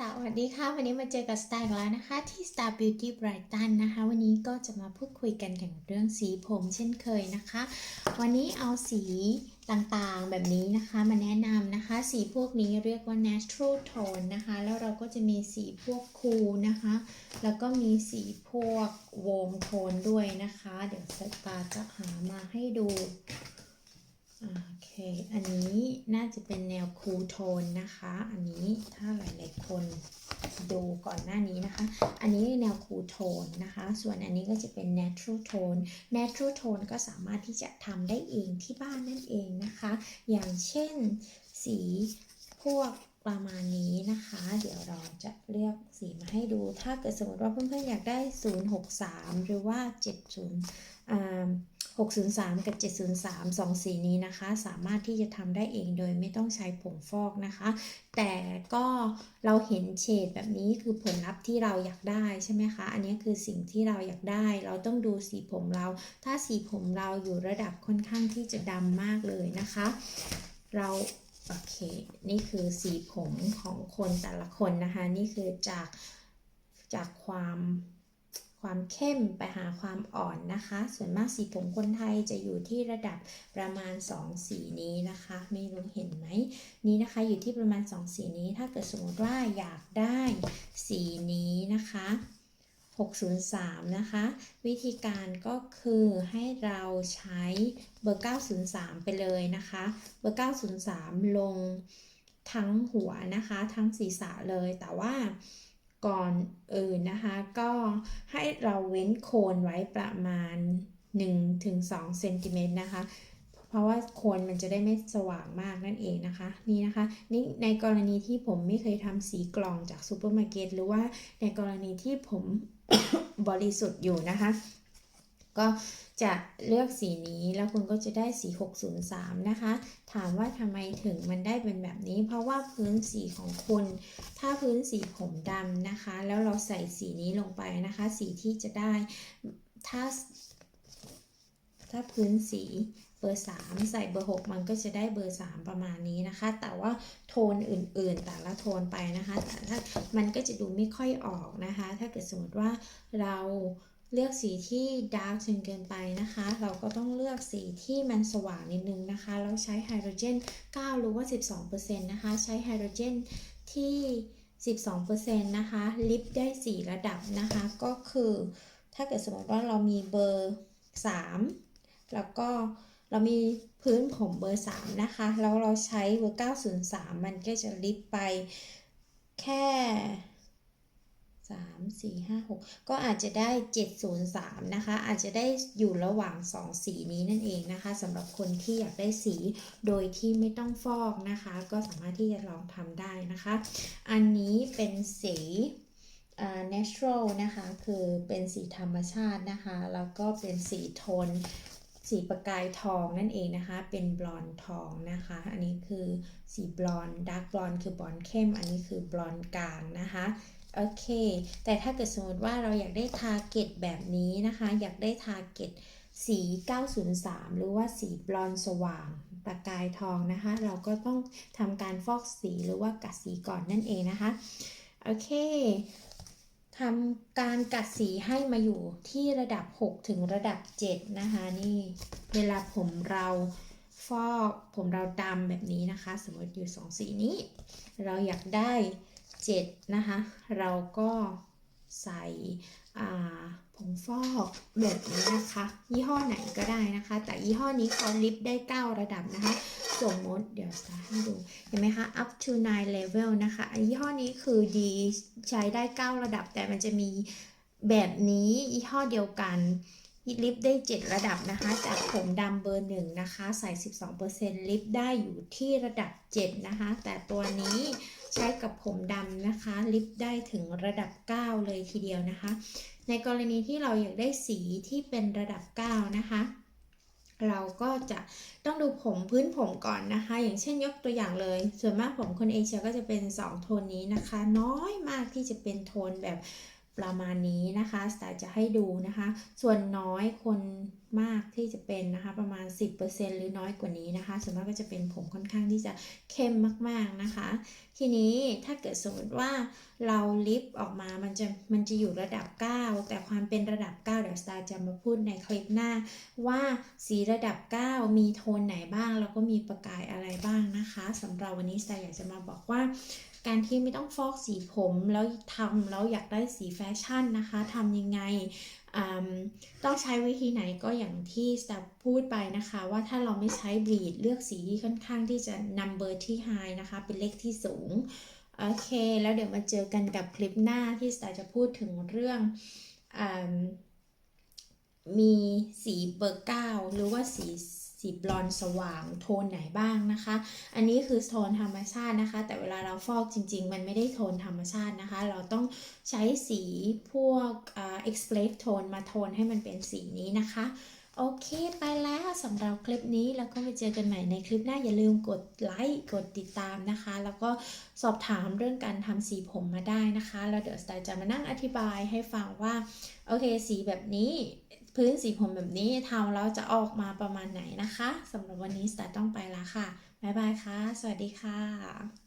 สวัสดีค่ะ วันนี้มาเจอกับสไตล์กันแล้วนะคะที่ Star Beauty Brighton นะคะ วันนี้ก็จะมาพูดคุยกันเกี่ยวกับเรื่องสีผมเช่นเคยนะคะ วันนี้เอาสีต่างๆแบบนี้นะคะมาแนะนำนะคะ สีพวกนี้เรียกว่า natural tone นะคะ แล้วเราก็จะมีสีพวก cool นะคะ แล้วก็มีสีพวก warm tone ด้วยนะคะ เดี๋ยวสตาจะหามาให้ดู ค อันนี้น่าจะเป็นแนวคูลโทนนะคะ อันนี้ถ้าหลายๆคนดูก่อนหน้านี้นะคะ อันนี้แนวคูลโทนนะคะ ส่วนอันนี้ก็จะเป็น natural tone natural tone ก็สามารถที่จะทำได้เองที่บ้านนั่นเองนะคะ อย่างเช่นสีพวกประมาณนี้นะคะ เดี๋ยวเราจะเลือกสีมาให้ดู ถ้าเกิดสมมติว่าเพื่อนๆอยากได้ 063 หรือว่า 70อ่า 603 กับ 703 2 สีนี้นะคะ สามารถที่จะทำได้เองโดยไม่ต้องใช้ผงฟอกนะคะ แต่ก็เราเห็นเฉดแบบนี้คือผลลัพธ์ที่เราอยากได้ใช่ไหมคะ อันนี้คือสิ่งที่เราอยากได้ เราต้องดูสีผมเรา ถ้าสีผมเราอยู่ระดับค่อนข้างที่จะดำมากเลยนะคะ เราโอเค นี่คือสีผมของคนแต่ละคนนะคะ นี่คือจากจากความ ความเข้มไปหาความอ่อนนะคะ ส่วนมากสีผมคนไทยจะอยู่ที่ระดับประมาณ 2 สีนี้นะคะ ไม่รู้เห็นไหมนี้นะคะอยู่ที่ประมาณ 2 สีนี้ ถ้าเกิดสมมติว่าอยากได้สีนี้นะคะ 603 นะคะ วิธีการก็คือให้เราใช้เบอร์ 903 ไปเลยนะคะ เบอร์ 903 ลงทั้งหัวนะคะ ทั้งศีรษะเลยแต่ว่า ก่อนอื่นนะคะ ก็ให้เราเว้นโคนไว้ประมาณ 1-2เซนติเมตรนะคะ เพราะว่าโคนมันจะได้ไม่สว่างมากนั่นเองนะคะ นี่นะคะนี่ในกรณีที่ผมไม่เคยทำสีกล่องจากซูเปอร์มาร์เก็ตหรือว่าในกรณีที่ผมบริสุทธิ์อยู่นะคะ ก็จะเลือกสีนี้แล้วคุณก็จะได้สี 603 นะคะ ถามว่าทำไมถึงมันได้เป็นแบบนี้ เพราะว่าพื้นสีของคุณ ถ้าพื้นสีผมดำนะคะ แล้วเราใส่สีนี้ลงไปนะคะ สีที่จะได้ถ้า ถ้าพื้นสีเบอร์3ใส่เบอร์ 6 มันก็จะได้เบอร์ 3 ประมาณนี้นะคะ แต่ว่าโทนอื่นๆ แต่ละโทนไปนะคะแต่ถ้ามันก็จะดูไม่ค่อยออกนะคะ ถ้าเกิดสมมติว่าเรา เลือกสีที่ดาร์กจนเกินไปนะคะ เราก็ต้องเลือกสีที่มันสว่างนิดนึงนะคะ แล้วใช้ไฮโดรเจน 9 หรือว่า 12%นะคะ ใช้ไฮโดรเจนที่ 12%นะคะ ลิฟต์ได้ 4 ระดับนะคะ ก็คือ ถ้าเกิดสมมติว่าเรามีเบอร์ 3 แล้วก็เรามีพื้นผมเบอร์ 3 นะคะ แล้วเราใช้เบอร์ 903 มันก็จะลิฟต์ไปแค่ 3 4 5 6ก็อาจจะได้703นะคะ อาจจะได้อยู่ระหว่าง2สีนี้นั่นเองนะคะสำหรับคนที่อยากได้สีโดยที่ไม่ต้องฟอกนะคะ ก็สามารถที่จะลองทำได้นะคะ อันนี้เป็นสีอ่า natural นะคะ คือเป็นสีธรรมชาตินะคะ แล้วก็เป็นสีโทน สีประกายทองนั่นเองนะคะ เป็นบลอนทองนะคะ อันนี้คือสีบลอนด์ดาร์กบลอนคือบลอนเข้ม อันนี้คือบลอนกลางนะคะ โอเค แต่ถ้าเกิดสมมติว่าเราอยากได้ทาร์เก็ตแบบนี้นะคะ อยากได้ทาร์เก็ตสี 903 หรือว่าสีบลอนสว่างประกายทองนะคะ เราก็ต้องทำการฟอกสีหรือว่ากัดสีก่อนนั่นเองนะคะ โอเคทำการกัดสีให้มาอยู่ที่ระดับ 6 ถึงระดับ 7 นะคะนี่เวลาผมเราฟอกผมเราดำแบบนี้นะคะ สมมติอยู่ 2 สีนี้ เราอยากได้ 7 นะคะ เราก็ใส่ผงฟอกแบบนี้นะคะ ยี่ห้อไหนก็ได้นะคะ แต่ยี่ห้อนี้เขาลิฟต์ได้ 9 ระดับนะคะ สมมติเดี๋ยวจะให้ดู เห็นไหมคะ up to 9 level นะคะ ยี่ห้อนี้คือดีใช้ได้ 9 ระดับ แต่มันจะมีแบบนี้ยี่ห้อเดียวกันลิฟต์ได้ 7 ระดับนะคะ จากผมดำเบอร์1นะคะ ใส่ 12%ลิฟต์ได้อยู่ที่ระดับ 7 นะคะ แต่ตัวนี้ ใช้กับผมดำนะคะ ลิปได้ถึงระดับ 9 เลยทีเดียวนะคะ ในกรณีที่เราอยากได้สีที่เป็นระดับ 9 นะคะ เราก็จะต้องดูผมพื้นผมก่อนนะคะ อย่างเช่นยกตัวอย่างเลย ส่วนมากผมคนเอเชียก็จะเป็น 2 โทนนี้นะคะ น้อยมากที่จะเป็นโทนแบบ ประมาณนี้นะคะสไตล์จะให้ดูนะคะ ส่วนน้อยคนมากที่จะเป็นนะคะประมาณ 10%หรือน้อยกว่านี้นะคะ ส่วนมากก็จะเป็นผมค่อนข้างที่จะเข้มมากๆนะคะ ทีนี้ถ้าเกิดสมมติว่าเราลิฟต์ออกมามันจะมันจะอยู่ระดับ 9 แต่ความเป็นระดับ 9 เดี๋ยวสตาร์จะมาพูดในคลิปหน้า ว่าสีระดับ 9 มีโทนไหนบ้าง แล้วก็มีประกายอะไรบ้างนะคะสำหรับวันนี้สตาร์อยากจะมาบอกว่า การที่ไม่ต้องฟอกสีผมแล้วทำแล้วอยากได้สีแฟชั่นนะคะทำยังไงต้องใช้วิธีไหนก็อย่างที่สตาพูดไปนะคะ ว่าถ้าเราไม่ใช้บีดเลือกสีที่ค่อนข้างที่จะ number ที่ high นะคะ เป็นเลขที่สูง โอเค แล้วเดี๋ยวมาเจอกันกับคลิปหน้าที่สตาจะพูดถึงเรื่องอมีสีเบอร์เก้าหรือว่าสี สีบลอนสว่างโทนไหนบ้างนะคะ อันนี้คือโทนธรรมชาตินะคะ แต่เวลาเราฟอกจริง ๆ มันไม่ได้โทนธรรมชาตินะคะ เราต้องใช้สีพวกเอ่า express tone มาโทนให้มันเป็นสีนี้นะคะโอเค ไปแล้วสำหรับคลิปนี้แล้วก็ไปเจอกันใหม่ในคลิปหน้าอย่าลืมกดไลค์กดติดตามนะคะ แล้วก็สอบถามเรื่องการทำสีผมมาได้นะคะ แล้วเดี๋ยวสไตล์จะมานั่งอธิบายให้ฟังว่า โอเค สีแบบนี้ พื้นสีผมแบบนี้ทำแล้วจะออกมาประมาณไหนนะคะสำหรับวันนี้สไตล์ต้องไปละค่ะ บ๊ายบายค่ะ สวัสดีค่ะ